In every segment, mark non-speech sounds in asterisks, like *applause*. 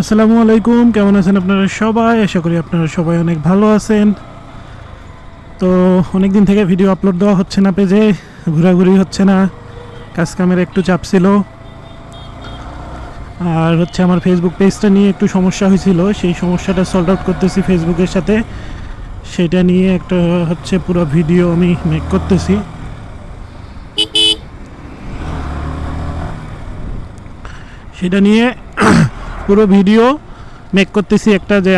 আসসালামু আলাইকুম, কেমন আছেন আপনারা সবাই? আশা করি আপনারা সবাই অনেক ভালো আছেন। তো অনেক দিন থেকে ভিডিও আপলোড দেওয়া হচ্ছে না পেজে, ঘোরাঘুরি হচ্ছে না, কাজ কামের একটু চাপ ছিল। আর হচ্ছে আমার ফেসবুক পেজটা নিয়ে একটু সমস্যা হয়েছিল, সেই সমস্যাটা সলভ আউট করতেছি ফেসবুকের সাথে। সেটা নিয়ে একটা হচ্ছে পুরো ভিডিও আমি মেক করতেছি। সেটা নিয়ে পুরো ভিডিও মেক করতেছি একটা যে,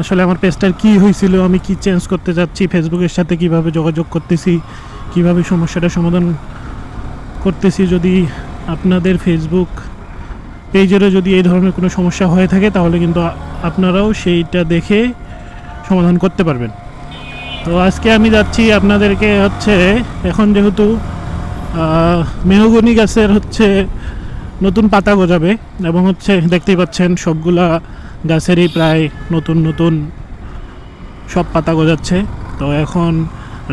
আসলে আমার পেজটার কি হয়েছিল আমি কি চেঞ্জ করতে যাচ্ছি, ফেসবুকের সাথে কীভাবে যোগাযোগ করতেছি, কীভাবে সমস্যাটা সমাধান করতেছি যদি আপনাদের ফেসবুক পেজেরও যদি এই ধরনের কোনো সমস্যা হয়ে থাকে, তাহলে কিন্তু আপনারাও সেইটা দেখে সমাধান করতে পারবেন। তো আজকে আমি যাচ্ছি আপনাদেরকে হচ্ছে, এখন যেহেতু মেহগনি গাছের হচ্ছে নতুন পাতা গজাবে এবং হচ্ছে দেখতেই পাচ্ছেন সবগুলা গাছেরই প্রায় নতুন নতুন সব পাতা গজাচ্ছে। তো এখন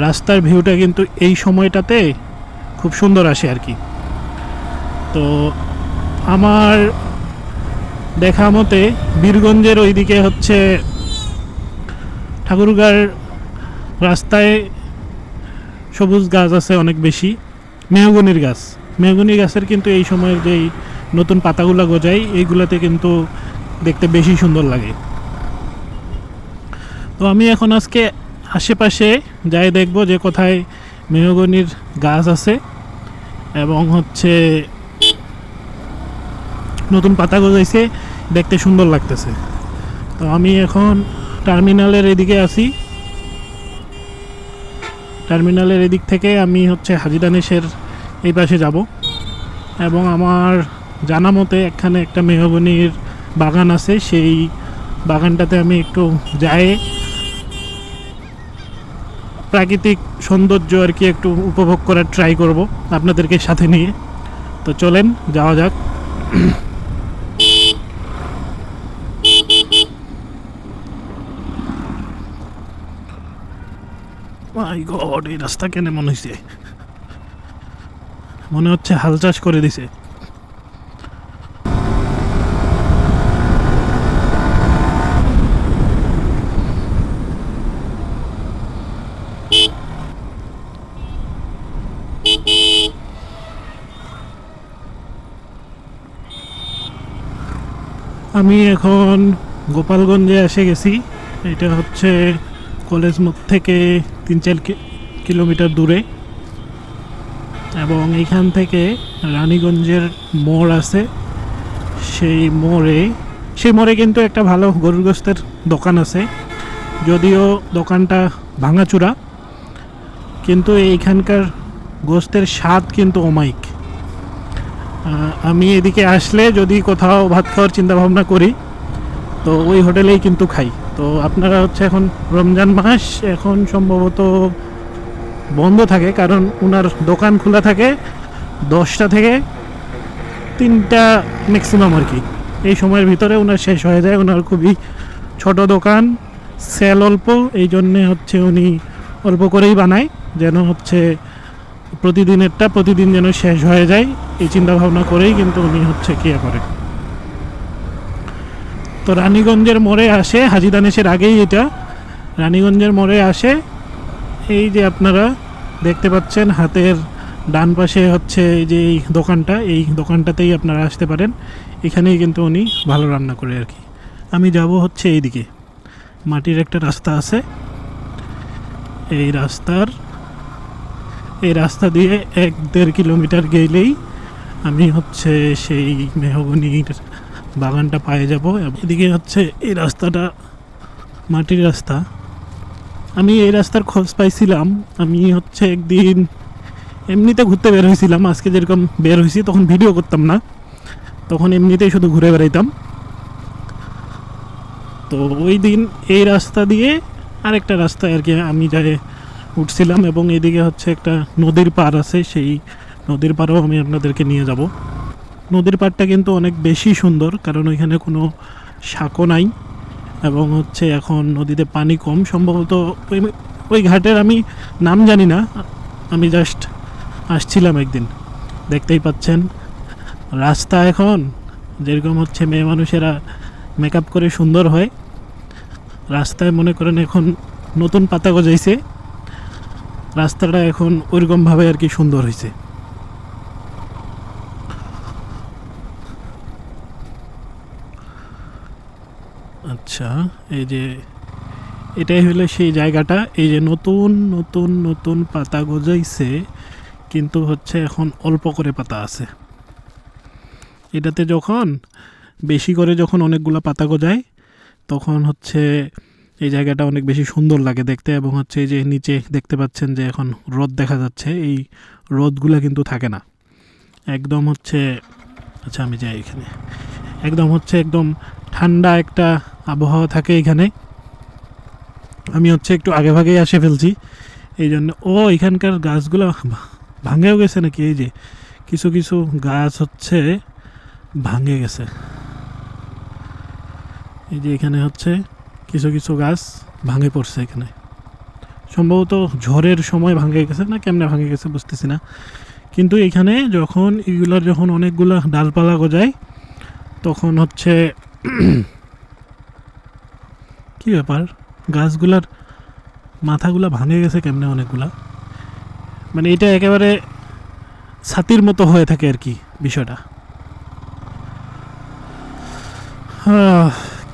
রাস্তার ভিউটা কিন্তু এই সময়টাতে খুব সুন্দর আসে আর কি। তো আমার দেখা মতে বীরগঞ্জের ওইদিকে হচ্ছে ঠাকুরগার রাস্তায় সবুজ গাছ আছে অনেক বেশি, মেহগনির গাছ। মেহগনি গাছের কিন্তু এই সময়ের যেই নতুন পাতাগুলো গজায়, এইগুলাতে কিন্তু দেখতে বেশি সুন্দর লাগে। তো আমি এখন আজকে আশেপাশে যাই দেখব যে কোথায় মেহগনির গাছ আছে এবং হচ্ছে নতুন পাতা গজাইছে, দেখতে সুন্দর লাগতেছে। তো আমি এখন টার্মিনালের এদিকে আছি। টার্মিনালের এদিক থেকে আমি হচ্ছে হাজিদানেশের এই পাশে যাব। এবং আমার জানা মতে এখানে একটা মেহগনির বাগান আছে। সেই বাগানটাতে আমি একটু যাই। প্রাকৃতিক সৌন্দর্য আর কি একটু উপভোগ করার ট্রাই করব আপনাদেরকে সাথে নিয়ে। তো চলেন, যাওয়া যাক। *coughs* মাই গড, এই রাস্তা কেন মনে হয়েছে মনে হচ্ছে হাল চাষ করে দিছে। আমি এখন গোপালগঞ্জে এসে গেছি। এটা হচ্ছে কলেজ মুখ থেকে তিন চার কিলোমিটার দূরে। এবং এইখান থেকে রানীগঞ্জের মোড় আছে। সেই মোড়ে সেই মোড়ে কিন্তু একটা ভালো গরুর গোস্তের দোকান আছে। যদিও দোকানটা ভাঙাচুরা, কিন্তু এইখানকার গোস্তের স্বাদ কিন্তু অমায়িক। আমি এদিকে আসলে যদি কোথাও ভাত খাওয়ার চিন্তা ভাবনা করি, তো ওই হোটেলেই কিন্তু খাই। তো আপনারা হচ্ছে এখন রমজান মাস, এখন সম্ভবত বন্ধ থাকে, কারণ ওনার দোকান খোলা থাকে দশটা থেকে তিনটা ম্যাক্সিমাম আর কি। এই সময়ের ভিতরে ওনার শেষ হয়ে যায় ওনার খুবই ছোট দোকান সেল অল্প, এই জন্যে হচ্ছে উনি অল্প করেই বানায়, যেন হচ্ছে প্রতিদিনেরটা প্রতিদিন যেন শেষ হয়ে যায়, এই চিন্তা ভাবনা করেই কিন্তু উনি হচ্ছে কিয়া করে তো রানীগঞ্জের মোড়ে আসে, হাজিদানেশের আগেই এটা, রানীগঞ্জের মোড়ে আসে এই যে আপনারা দেখতে পাচ্ছেন, হাতের ডান পাশে হচ্ছে এই যে এই দোকানটা, এই দোকানটাতেই আপনারা আসতে পারেন। এখানেই কিন্তু উনি ভালো রান্না করে আর কি। আমি যাব হচ্ছে এইদিকে। মাটির একটা রাস্তা আছে। এই রাস্তার, এই রাস্তা দিয়ে এক দেড় কিলোমিটার গেলেই আমি হচ্ছে সেই মেহগনির বাগানটা পায়ে যাব। এদিকে হচ্ছে এই রাস্তাটা, মাটির রাস্তা। আমি এই রাস্তার খোঁজ পাইছিলাম। আমি হচ্ছে একদিন এমনিতে ঘুরতে বের হয়েছিলাম আজকে যেরকম বের হয়েছি তখন ভিডিও করতাম না। তখন এমনিতেই শুধু ঘুরে বেড়াইতাম। তো ওই দিন এই রাস্তা দিয়ে আরেকটা রাস্তায় আর কি আমি যাই উঠছিলাম এবং এদিকে হচ্ছে একটা নদীর পার আছে। সেই নদীর পাড়েও আমি আপনাদেরকে নিয়ে যাব। নদীর পাড়টা কিন্তু অনেক বেশি সুন্দর, কারণ ওইখানে কোনো সাঁকো নাই। এবং হচ্ছে এখন নদীতে পানি কম, সম্ভবত ওই ওই ঘাটের আমি নাম জানি না। আমি জাস্ট আসছিলাম একদিন, দেখতেই পাচ্ছেন। রাস্তা এখন যেরকম হচ্ছে মেয়ে মানুষেরা মেকআপ করে সুন্দর হয়, রাস্তায় মনে করেন এখন নতুন পাতা গজাইছে, রাস্তাটা এখন ওইরকমভাবে আর কি সুন্দর হয়েছে আচ্ছা এই যে এটাই হলো সেই জায়গাটা। এই যে নতুন নতুন নতুন পাতা গজাইছে, কিন্তু হচ্ছে এখন অল্প করে পাতা আছে। এটাতে যখন, বেশি করে যখন অনেকগুলো পাতা গজায়, তখন হচ্ছে এই জায়গাটা অনেক বেশি সুন্দর লাগে দেখতে এবং হচ্ছে এই যে নিচে দেখতে পাচ্ছেন যে এখন রোদ দেখা যাচ্ছে, এই রোদগুলো কিন্তু থাকে না। একদম হচ্ছে আচ্ছা আমি যাই এখানে। একদম হচ্ছে একদম ঠান্ডা একটা আবহাওয়া থাকে এখানে। আমি হচ্ছে একটু আগে ভাগেই আসে ফেলছি। এই জন্য ও এখানকার গাছগুলো ভাঙেও গেছে নাকি? এই যে, কিছু কিছু গাছ হচ্ছে ভাঙে গেছে। এই যে এখানে হচ্ছে কিছু কিছু গাছ ভাঙে পড়ছে এখানে। সম্ভবত ঝড়ের সময় ভাঙে গেছে না কেমনে ভাঙে গেছে বুঝতেছি না। কিন্তু এখানে যখন এগুলার যখন অনেকগুলো ডালপালা গজায়, তখন হচ্ছে *clears throat* কি ব্যাপার? গাছগুলার মাথাগুলা ভাঙে গেছে কেমনে অনেকগুলা? মানে এটা একেবারে ছাতির মতো হয়ে থাকে আর কি বিষয়টা।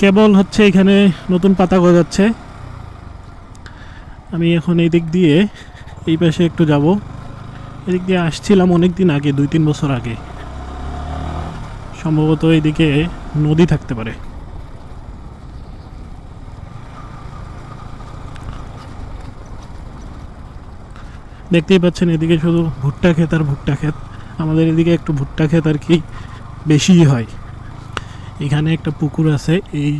কেবল হচ্ছে এখানে নতুন পাতা গজাচ্ছে। আমি এখন এই দিক দিয়ে এই পাশে একটু যাব। এদিক দিয়ে আসছিলাম অনেক দিন আগে, দুই তিন বছর আগে। সম্ভবত এইদিকে নদী থাকতে পারে। দেখতেই পাচ্ছেন এদিকে শুধু ভুট্টা ক্ষেত আর ভুট্টা ক্ষেত। আমাদের এদিকে একটু ভুট্টা ক্ষেত আর কি বেশিই হয়। এখানে একটা পুকুর আছে। এই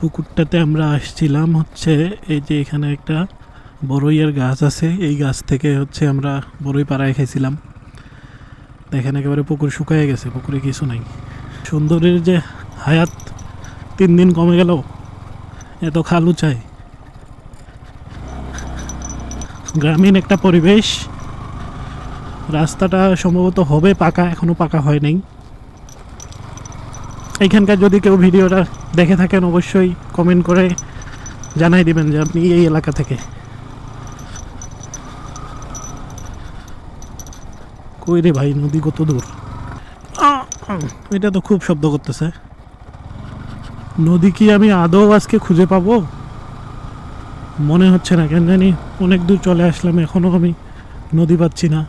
পুকুরটাতে আমরা আসছিলাম হচ্ছে এই যে এখানে একটা বড়ইয়ের গাছ আছে। এই গাছ থেকে হচ্ছে আমরা বড়ই পাড়ায় খাইছিলাম দেখেন, একেবারে পুকুর শুকায় গেছে, পুকুরে কিছু নাই। সুন্দরের যে হায়াত তিন দিন কমে গেল, এত খালু চাই। গ্রামীণ একটা পরিবেশ, রাস্তাটা সম্ভবত হবে পাকা, এখনও পাকা হয় নাই। এইখানকার যদি কেউ ভিডিওটা দেখে থাকেন, অবশ্যই কমেন্ট করে জানাই দিবেন যে আপনি এই এলাকা থেকে। কই রে ভাই, নদী কত দূর? এটা তো খুব শব্দ করতেছে। নদী কি আমি আদৌ আজকে খুঁজে পাবো? মনে হচ্ছে না কেন জানি, অনেক দূর চলে আসলাম এখনও আমি নদী পাচ্ছি না।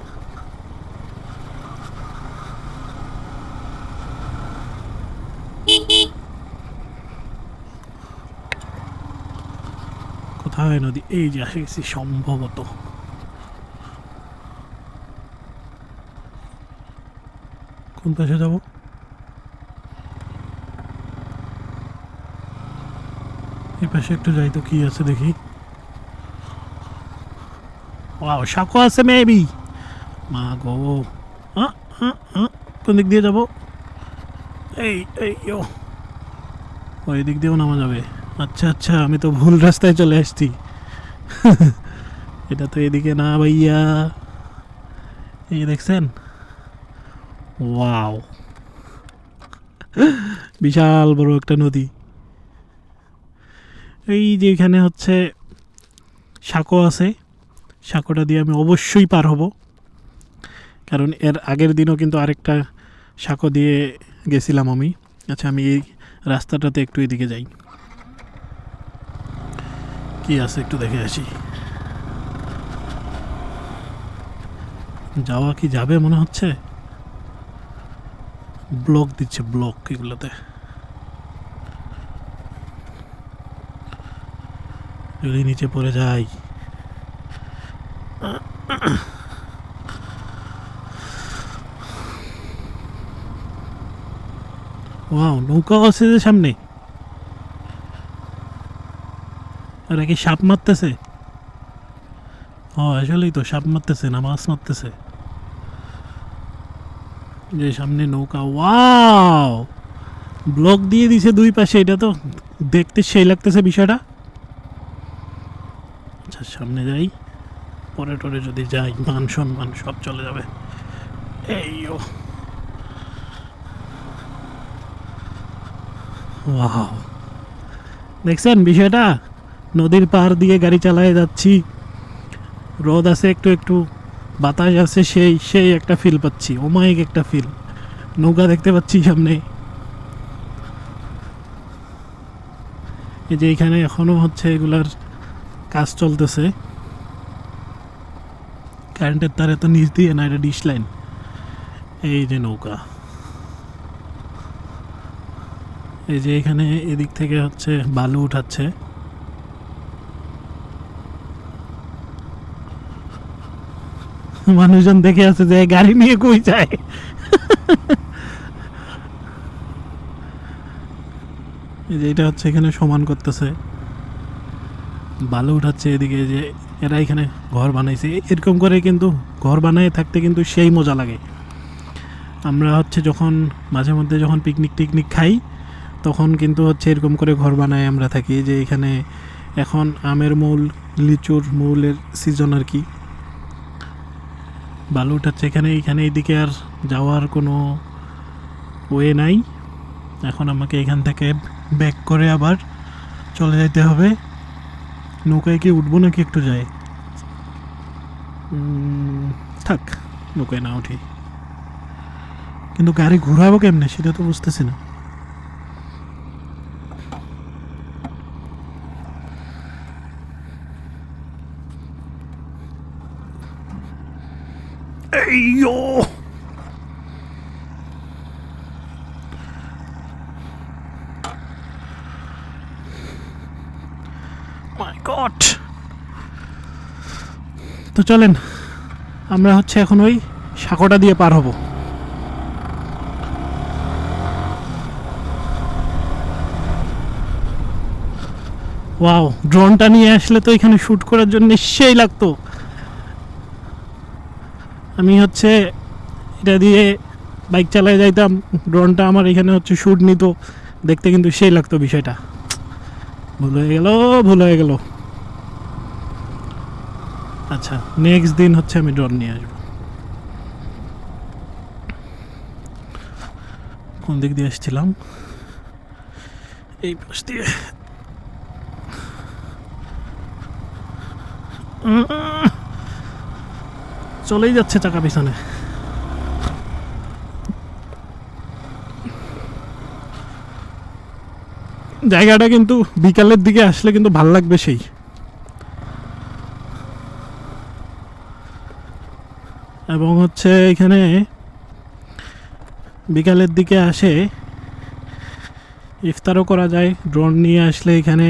কোথায় নদী? এই যে আসে গেছি, সম্ভবত। কোন পাশে যাব? এই পাশে একটু যাই তো, কি আছে দেখি। ওয়াও শাকো আছে মেবি মা গো। কোন দিক দিয়ে যাব? এই এই, ও। ওই দিক দিয়েও নামা যাবে। আচ্ছা আচ্ছা আমি তো ভুল রাস্তায় চলে আসছি। *laughs* এটা তো এদিকে না, ভাইয়া। এই দেখছেন? ওয়াও বিশাল বড় একটা নদী। এই যে এখানে হচ্ছে সাঁকো আছে। সাঁকোটা দিয়ে আমি অবশ্যই পার হব। কারণ এর আগের দিনও কিন্তু আরেকটা সাঁকো দিয়ে গেছিলাম আমি। আচ্ছা আমি এই রাস্তাটাতে একটু এদিকে যাই। কি আছে একটু দেখে আসি। যাওয়া কি যাবে মনে হচ্ছে? ব্লক দিচ্ছে, ব্লক এগুলোতে। যদি নিচে পড়ে যাই। ওয়াও নৌকাও আছে যে সামনে? আর কি সাপ মারতেছে? ও, আসলেই তো সাপ মারতেছে না, মাছ মারতেছে। যে সামনে নৌকা, ওয়াও! ব্লক দিয়ে দিছে দুই পাশে, এটা তো দেখতে সেই লাগতেছে বিষয়টা। আচ্ছা সামনে যাই। পরে টরে যদি যাই, মান সম্মান সব চলে যাবে। এই ও ওয়াও। দেখছেন বিষয়টা? নদীর পাহাড় দিয়ে গাড়ি চালায় যাচ্ছি। রোদ আছে একটু একটু। বাতাস আছে, সেই সেই একটা ফিল পাচ্ছি। অমায়িক একটা ফিল নৌকা দেখতে পাচ্ছি সামনে। এই যে এখানে এখনও হচ্ছে এগুলার কাজ চলতেছে। কারেন্টের তারে তো নিচ দিয়ে না, এটা ডিশ লাইন এই যে নৌকা। এই যে এখানে এদিক থেকে হচ্ছে বালু উঠাচ্ছে। মানুষজন দেখে আছে যে গাড়ি নিয়ে কই যায়। যে এটা হচ্ছে এখানে সমান করতেছে। বালু উঠাচ্ছে এদিকে যে এরা এখানে ঘর বানাইছে। এরকম করে কিন্তু ঘর বানায় থাকতে কিন্তু সেই মজা লাগে। আমরা হচ্ছে যখন মাঝে মধ্যে যখন পিকনিক টিকনিক খাই, তখন কিন্তু হচ্ছে এরকম করে ঘর বানায় আমরা থাকি। যে এখানে এখন আমের মূল, লিচুর মূলের সিজন আর কি। বালু উঠাচ্ছে এখানে এখানে এইদিকে আর যাওয়ার কোনো ওয়ে নাই। এখন আমাকে এখান থেকে ব্যাক করে আবার চলে যেতে হবে। নৌকায় কি উঠবো নাকি একটু যাই? থাক, নৌকায় না উঠি। কিন্তু গাড়ি ঘোরাবো কেমনে, সেটা তো বুঝতেছি না। Eyo! মাই গড তো চলেন, আমরা হচ্ছে এখন ওই সাঁকোটা দিয়ে পার হব। ওয়াও ড্রোনটা নিয়ে আসলে তো এখানে শ্যুট করার জন্য সেই লাগতো। আমি হচ্ছে এটা দিয়ে বাইক চালায় যাইতাম। ড্রোনটা আমার এখানে হচ্ছে শ্যুট নিত। দেখতে কিন্তু সেই লাগতো বিষয়টা। ভুল হয়ে গেল ভুল হয়ে গেল। আচ্ছা নেক্সট দিন হচ্ছে আমি ড্রোন নিয়ে আসব। কোন দিক দিয়ে এসেছিলাম এই পাশ দিয়ে। উম, চলেই যাচ্ছে চাকা পিছনে। জায়গাটা কিন্তু বিকালের দিকে আসলে কিন্তু ভালো লাগবে সেই। এবং হচ্ছে এখানে বিকালের দিকে আসে ইফতারও করা যায় ড্রোন নিয়ে আসলে এখানে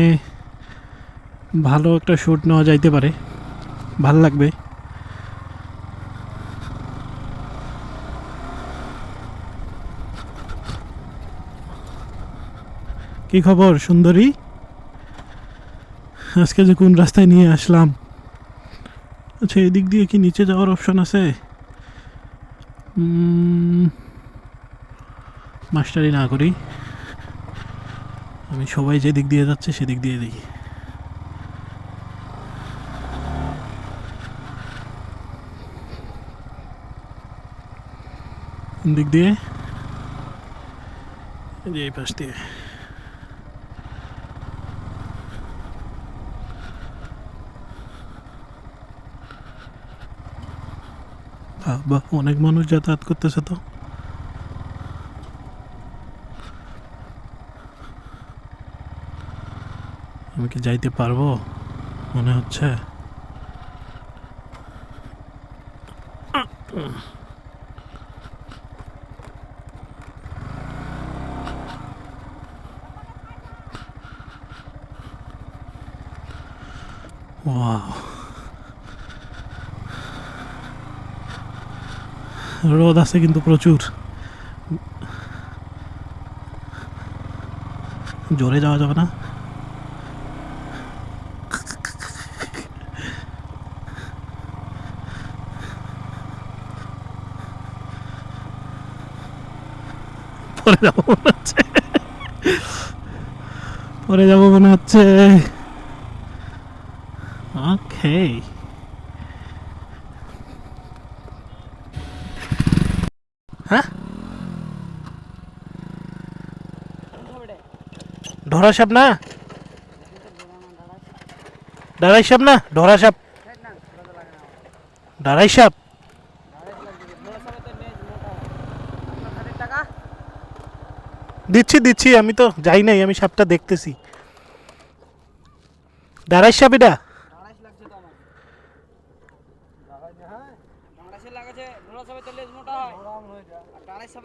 ভালো একটা শ্যুট নেওয়া যাইতে পারে। ভালো লাগবে। কি খবর, সুন্দরী? আজকে যে কোন রাস্তায় নিয়ে আসলাম? আচ্ছা এদিক দিয়ে কি নিচে যাওয়ার অপশন আছে? মাস্টারি না করি। আমি সবাই যেদিক দিয়ে যাচ্ছে সেদিক দিয়ে কোন দিক দিয়ে? এই পাশ দিয়ে। বাহ বাহ অনেক মানুষ যাতায়াত করতেছে তো। আমি কি যাইতে পারব? মনে হচ্ছে ওয়াও রোদ আছে কিন্তু প্রচুর। জোরে যাওয়া যাবে না? পরে যাব মনে হচ্ছে। পরে যাব মনে হচ্ছে। ওকে হ্যাঁ? ঢোরা সাপ না? ডারাই সাপ না? ঢোরা সাপ। ডারাই সাপ। দিচ্ছি দিচ্ছি, আমি তো যাই নাই, আমি সাপটা দেখতেছি। দাঁড়াই সাপ এটা।